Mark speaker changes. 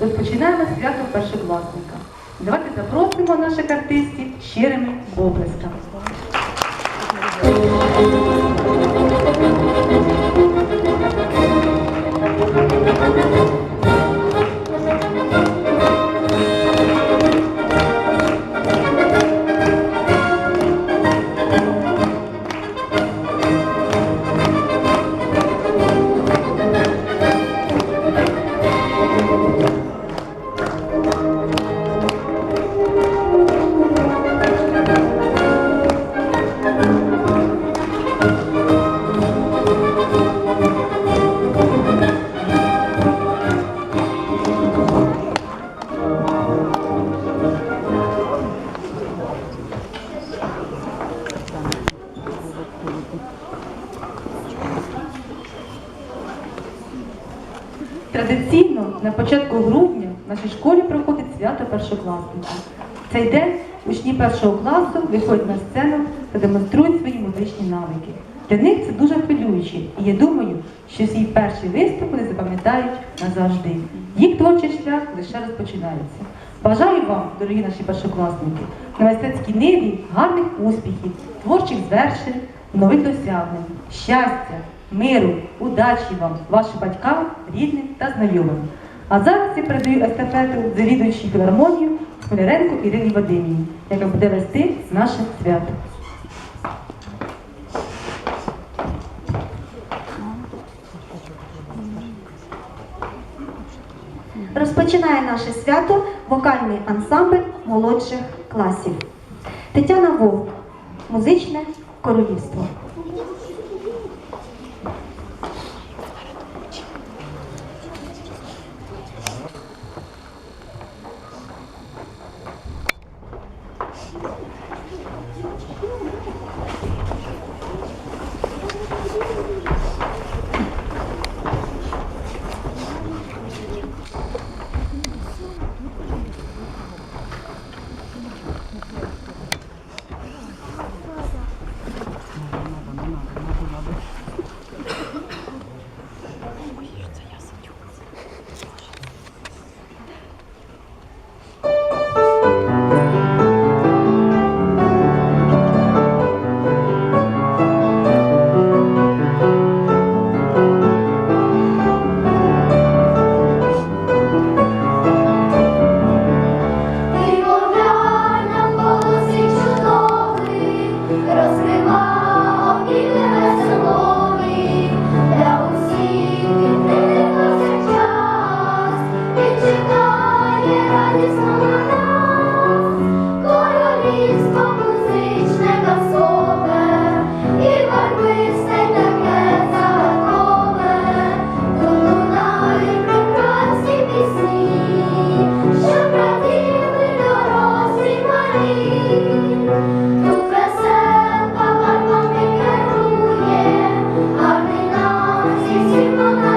Speaker 1: Розпочинаємо свято першокласника. Давайте запросимо наших артистів щирими оплесками. Традиційно на початку грудня в нашій школі проходить свято першокласника. В цей день учні першого класу виходять на сцену та демонструють свої музичні навики. Для них це дуже хвилююче, і я думаю, що свій перший виступ вони запам'ятають назавжди. Їх творчий шлях лише розпочинається. Бажаю вам, дорогі наші першокласники, на мистецькій ниві гарних успіхів, творчих звершень, нових досягнень, щастя, миру, удачі вам, вашим батькам, рідним та знайомим. А зараз я передаю естафету завідуючій філармонію Смоляренко Ірині Вадимівні, яка буде вести наше свято.
Speaker 2: Розпочинає наше свято вокальний ансамбль молодших класів. Тетяна Вовк, музичне королівство. de toda